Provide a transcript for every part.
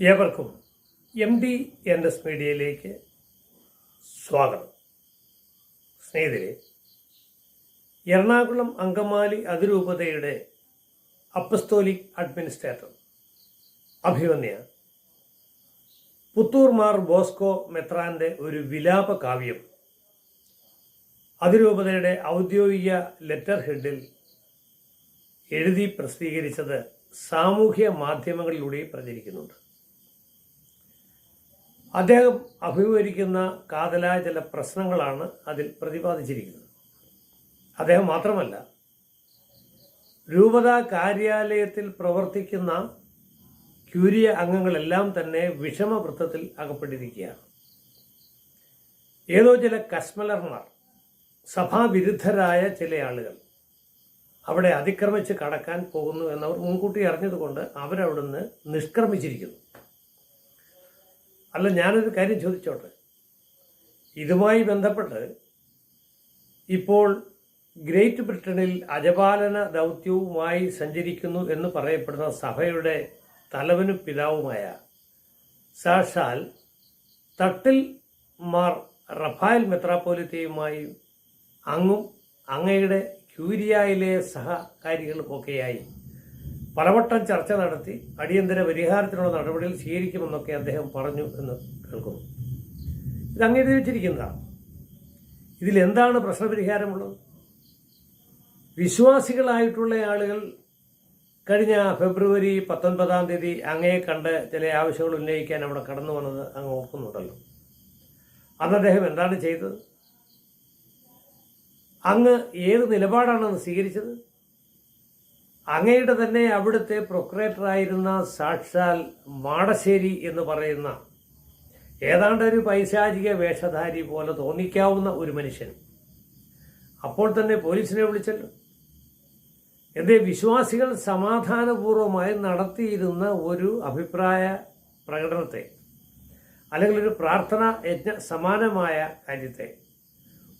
ഏവർക്കും M D N S മീഡിയയിലേക്ക് സ്വാഗതം. സ്നേഹിതരെ എറണാകുളം അങ്കമാലി അതിരൂപതയുടെ അപ്പസ്തോലിക് അഡ്മിനിസ്ട്രേറ്റർ അഭിമന്യ പുത്തൂർ മാർ ബോസ്കോ മെത്രാന്റെ ഒരു വിലാപ കാവ്യം അതിരൂപതയുടെ ഔദ്യോഗിക ലെറ്റർ ഹെഡിൽ എഴുതി പ്രസിദ്ധീകരിച്ചത് സാമൂഹ്യ മാധ്യമങ്ങളിലൂടെ പ്രചരിക്കുന്നുണ്ട്. അദ്ദേഹം അഭിമുഖീകരിക്കുന്ന കാതലായ ചില പ്രശ്നങ്ങളാണ് അതിൽ പ്രതിപാദിച്ചിരിക്കുന്നത്. അദ്ദേഹം മാത്രമല്ല രൂപതാ കാര്യാലയത്തിൽ പ്രവർത്തിക്കുന്ന ക്യൂരിയ അംഗങ്ങളെല്ലാം തന്നെ വിഷമവൃത്തത്തിൽ അകപ്പെട്ടിരിക്കുകയാണ്. ഏതോ ചില കശ്മലർമാർ സഭാവിരുദ്ധരായ ചില ആളുകൾ അവിടെ അതിക്രമിച്ച് കടക്കാൻ പോകുന്നു എന്നവർ മുൻകൂട്ടി അറിഞ്ഞതുകൊണ്ട് അവരവിടുന്ന് നിഷ്ക്രമിച്ചിരിക്കുന്നു. അല്ല ഞാനൊരു കാര്യം ചോദിച്ചോട്ടെ? ഇതുമായി ബന്ധപ്പെട്ട് ഇപ്പോൾ ഗ്രേറ്റ് ബ്രിട്ടനിൽ അജപാലന ദൗത്യവുമായി സഞ്ചരിക്കുന്നു എന്ന് പറയപ്പെടുന്ന സഭയുടെ തലവനും പിതാവുമായ സാക്ഷാൽ തട്ടിൽ മാർ റഫായൽ മെത്രാപ്പോലിത്തയുമായി അങ്ങും അങ്ങയുടെ ക്യൂരിയയിലെ സഹകാരികളുമൊക്കെയായി പലവട്ടം ചർച്ച നടത്തി അടിയന്തര പരിഹാരത്തിനുള്ള നടപടികൾ സ്വീകരിക്കുമെന്നൊക്കെ അദ്ദേഹം പറഞ്ഞു എന്ന് കേൾക്കുന്നു. ഇത് അംഗീകരിച്ചിരിക്കുന്നതാണ് ഇതിലെന്താണ് പ്രശ്നപരിഹാരമുള്ളത്? വിശ്വാസികളായിട്ടുള്ള ആളുകൾ കഴിഞ്ഞ ഫെബ്രുവരി പത്തൊൻപതാം തീയതി അങ്ങയെ കണ്ട് ചില ആവശ്യങ്ങൾ ഉന്നയിക്കാൻ അവിടെ കടന്നു വന്നത് അങ്ങ് ഓർക്കുന്നുണ്ടല്ലോ. അന്ന് അദ്ദേഹം എന്താണ് ചെയ്തത്? അങ്ങ് ഏത് നിലപാടാണ് സ്വീകരിച്ചത്? അങ്ങയുടെ തന്നെ അവിടുത്തെ പ്രൊക്രേറ്ററായിരുന്ന സാക്ഷാൽ മാടശ്ശേരി എന്ന് പറയുന്ന ഏതാണ്ട് ഒരു പൈശാചിക വേഷധാരി പോലെ തോന്നിക്കാവുന്ന ഒരു മനുഷ്യൻ. അപ്പോൾ തന്നെ പോലീസിനെ വിളിച്ചല്ലോ. എന്തേ വിശ്വാസികൾ സമാധാനപൂർവമായി നടത്തിയിരുന്ന ഒരു അഭിപ്രായ പ്രകടനത്തെ അല്ലെങ്കിൽ ഒരു പ്രാർത്ഥന യജ്ഞ സമാനമായ കാര്യത്തെ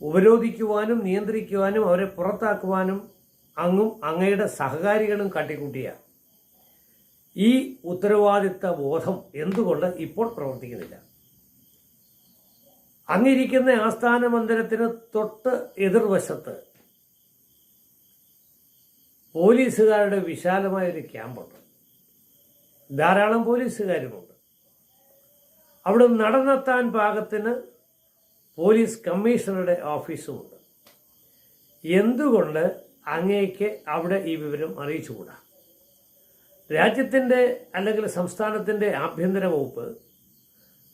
ഉപരോധിക്കുവാനും നിയന്ത്രിക്കുവാനും അവരെ പുറത്താക്കുവാനും അങ്ങും അങ്ങയുടെ സഹകാരികളും കട്ടിക്കൂട്ടിയ ഈ ഉത്തരവാദിത്ത ബോധം എന്തുകൊണ്ട് ഇപ്പോൾ പ്രവർത്തിക്കുന്നില്ല? അങ്ങിരിക്കുന്ന ആസ്ഥാന മന്ദിരത്തിന് തൊട്ട് എതിർവശത്ത് പോലീസുകാരുടെ വിശാലമായ ഒരു ക്യാമ്പുണ്ട്. ധാരാളം പോലീസുകാരുമുണ്ട്. അവിടെ നടന്നെത്താൻ പാകത്തിന് പോലീസ് കമ്മീഷണറുടെ ഓഫീസുമുണ്ട്. എന്തുകൊണ്ട് അങ്ങേക്ക് അവിടെ ഈ വിവരം അറിയിച്ചുകൂടാ. രാജ്യത്തിന്റെ അല്ലെങ്കിൽ സംസ്ഥാനത്തിന്റെ ആഭ്യന്തര വകുപ്പ്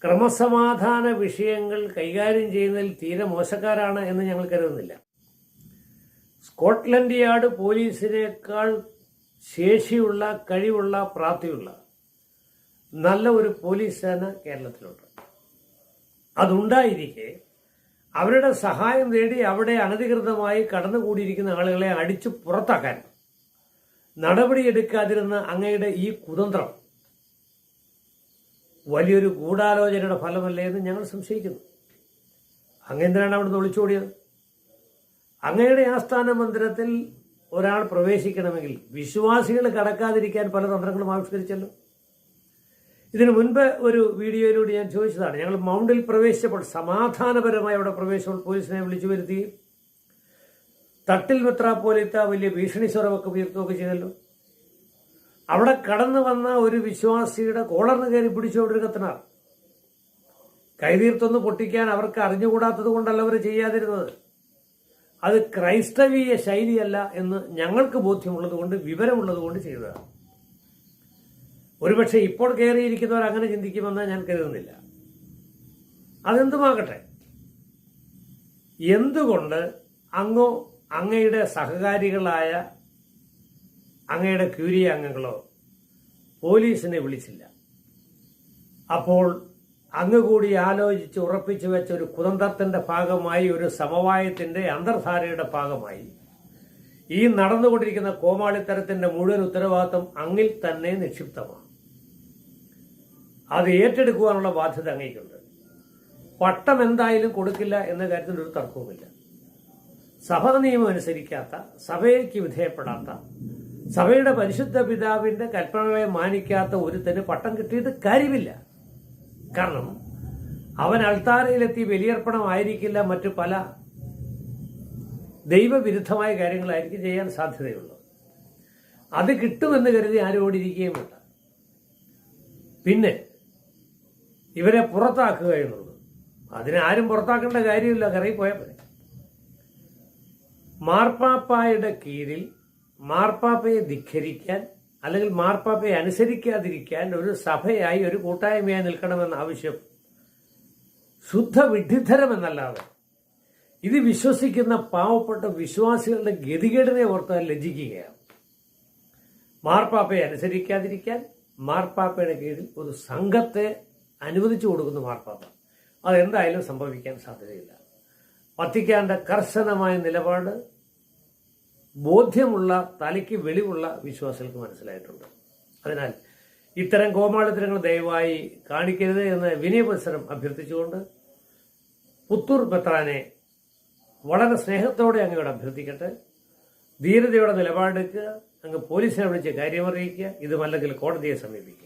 ക്രമസമാധാന വിഷയങ്ങൾ കൈകാര്യം ചെയ്യുന്നതിൽ തീരെ മോശക്കാരാണ് എന്ന് ഞങ്ങൾ കരുതുന്നില്ല. സ്കോട്ട്ലൻഡ് യാർഡ് പോലീസിനേക്കാൾ ശേഷിയുള്ള കഴിവുള്ള പ്രാപ്തിയുള്ള നല്ല ഒരു പോലീസ് സേന കേരളത്തിലുണ്ട്. അതുണ്ടായിരിക്കെ അവരുടെ സഹായം തേടി അവിടെ അനധികൃതമായി കടന്നുകൂടിയിരിക്കുന്ന ആളുകളെ അടിച്ചു പുറത്താക്കാൻ നടപടിയെടുക്കാതിരുന്ന അങ്ങയുടെ ഈ കുതന്ത്രം വലിയൊരു ഗൂഢാലോചനയുടെ ഫലമല്ലേ എന്ന് ഞങ്ങൾ സംശയിക്കുന്നു. അങ്ങെന്തിനാണ് അവിടുന്ന് ഒളിച്ചോടിയത്? അങ്ങയുടെ ആസ്ഥാന മന്ദിരത്തിൽ ഒരാൾ പ്രവേശിക്കണമെങ്കിൽ വിശ്വാസികൾ കടക്കാതിരിക്കാൻ പല തന്ത്രങ്ങളും ആവിഷ്കരിച്ചല്ലോ. ഇതിനു മുൻപ് ഒരു വീഡിയോയിലൂടെ ഞാൻ ചോദിച്ചതാണ്. ഞങ്ങൾ മൗണ്ടിൽ പ്രവേശിച്ചപ്പോൾ സമാധാനപരമായി അവിടെ പ്രവേശിച്ചപ്പോൾ പോലീസിനെ വിളിച്ചു വരുത്തി. തട്ടിൽ മെത്രാപ്പോലിത്ത വലിയ ഭീഷണി സ്വരമൊക്കെ ഉയർത്തുകയൊക്കെ ചെയ്തല്ലോ. അവിടെ കടന്നു വന്ന ഒരു വിശ്വാസിയുടെ കോളറിന് കയറി പിടിച്ചു അവിടെ ഒരു കത്തനാർ കൈതീർത്തൊന്ന് പൊട്ടിക്കാൻ അവർക്ക് അറിഞ്ഞുകൂടാത്തത് കൊണ്ടല്ല അവർ ചെയ്യാതിരുന്നത്. അത് ക്രൈസ്തവീയ ശൈലിയല്ല എന്ന് ഞങ്ങൾക്ക് ബോധ്യമുള്ളത് കൊണ്ട് വിവരമുള്ളത് കൊണ്ട് ചെയ്തതാണ്. ഒരുപക്ഷെ ഇപ്പോൾ കയറിയിരിക്കുന്നവർ അങ്ങനെ ചിന്തിക്കുമെന്ന് ഞാൻ കരുതുന്നില്ല. അതെന്തുമാകട്ടെ? എന്തുകൊണ്ട് അങ്ങോ അങ്ങയുടെ സഹകാരികളായ അങ്ങയുടെ ക്യൂരിയ അംഗങ്ങളോ പോലീസിനെ വിളിച്ചില്ല? അപ്പോൾ അങ്ങ് കൂടി ആലോചിച്ച് ഉറപ്പിച്ചു വെച്ച ഒരു കുതന്ത്രത്തിന്റെ ഭാഗമായി ഒരു സമവായത്തിന്റെ അന്തർധാരയുടെ ഭാഗമായി ഈ നടന്നുകൊണ്ടിരിക്കുന്ന കോമാളിത്തരത്തിന്റെ മുഴുവൻ ഉത്തരവാദിത്വം അങ്ങിൽ തന്നെ നിക്ഷിപ്തമാണ്. അത് ഏറ്റെടുക്കുവാനുള്ള ബാധ്യത അങ്ങേക്കുണ്ട്. പട്ടം എന്തായാലും കൊടുക്കില്ല എന്ന കാര്യത്തിൽ ഒരു തർക്കവുമില്ല. സഭ നിയമം അനുസരിക്കാത്ത സഭയ്ക്ക് വിധേയപ്പെടാത്ത സഭയുടെ പരിശുദ്ധ പിതാവിന്റെ കൽപ്പനകളെ മാനിക്കാത്ത ഒരുത്തന് പട്ടം കിട്ടിയിട്ട് കാര്യമില്ല. കാരണം അവൻ അൾത്താരയിലെത്തി ബലിയർപ്പണമായിരിക്കില്ല മറ്റു പല ദൈവവിരുദ്ധമായ കാര്യങ്ങളായിരിക്കും ചെയ്യാൻ സാധ്യതയുള്ളത് അത് കിട്ടുമെന്ന് കരുതി ആരോടിരിക്കുകയും വേണ്ട പിന്നെ ഇവരെ പുറത്താക്കുക എന്നുള്ളത്. അതിനാരും പുറത്താക്കേണ്ട കാര്യമില്ല കറങ്ങി പോയാൽ മാർപ്പാപ്പായുടെ കീഴിൽ മാർപ്പാപ്പയെ ധിഖരിക്കാൻ അല്ലെങ്കിൽ മാർപ്പാപ്പയെ അനുസരിക്കാതിരിക്കാൻ ഒരു സഭയായി ഒരു കൂട്ടായ്മയായി നിൽക്കണമെന്ന ആവശ്യം ശുദ്ധ വിഡ്ഢിധരമെന്നല്ലാതെ ഇത് വിശ്വസിക്കുന്ന പാവപ്പെട്ട വിശ്വാസികളുടെ ഗതികേടിനെ ഓർത്ത് ലജിക്കുകയാണ് മാർപ്പാപ്പയെ അനുസരിക്കാതിരിക്കാൻ മാർപ്പാപ്പയുടെ കീഴിൽ ഒരു സംഘത്തെ അനുവദിച്ചു കൊടുക്കുന്ന മാർപ്പാപ്പ അതെന്തായാലും സംഭവിക്കാൻ സാധ്യതയില്ല. വത്തിക്കാന്റെ കർശനമായ നിലപാട് ബോധ്യമുള്ള തലയ്ക്ക് വെളിവുള്ള വിശ്വാസികൾക്ക് മനസ്സിലായിട്ടുണ്ട്. അതിനാൽ ഇത്തരം കോമാളിത്തരങ്ങൾ ദയവായി കാണിക്കരുത് എന്ന് വിനയമത്സരം അഭ്യർത്ഥിച്ചുകൊണ്ട് പുത്തൂർ പെത്രാനെ വളരെ സ്നേഹത്തോടെ അങ്ങയോട് അഭ്യർത്ഥിക്കട്ടെ. ധീരതയുടെ നിലപാടെടുക്കുക അങ്ങ് പോലീസിനെ വിളിച്ച് കാര്യമറിയിക്കുക ഇതുമല്ലെങ്കിൽ കോടതിയെ സമീപിക്കുക.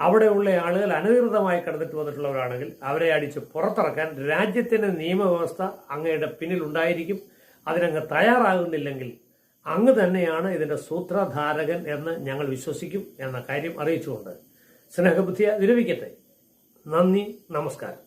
അവിടെയുള്ള ആളുകൾ അനധികൃതമായി കടന്നിട്ട് വന്നിട്ടുള്ളവരാണെങ്കിൽ അവരെ അടിച്ച് പുറത്തിറക്കാൻ രാജ്യത്തിന്റെ നിയമവ്യവസ്ഥ അങ്ങയുടെ പിന്നിൽ ഉണ്ടായിരിക്കും അതിനങ്ങ് തയ്യാറാകുന്നില്ലെങ്കിൽ അങ്ങ് തന്നെയാണ് ഇതിന്റെ സൂത്രധാരകൻ എന്ന് ഞങ്ങൾ വിശ്വസിക്കും എന്ന കാര്യം അറിയിച്ചുകൊണ്ട് സ്നേഹബുദ്ധിയെ വിരമിക്കട്ടെ. നന്ദി നമസ്കാരം.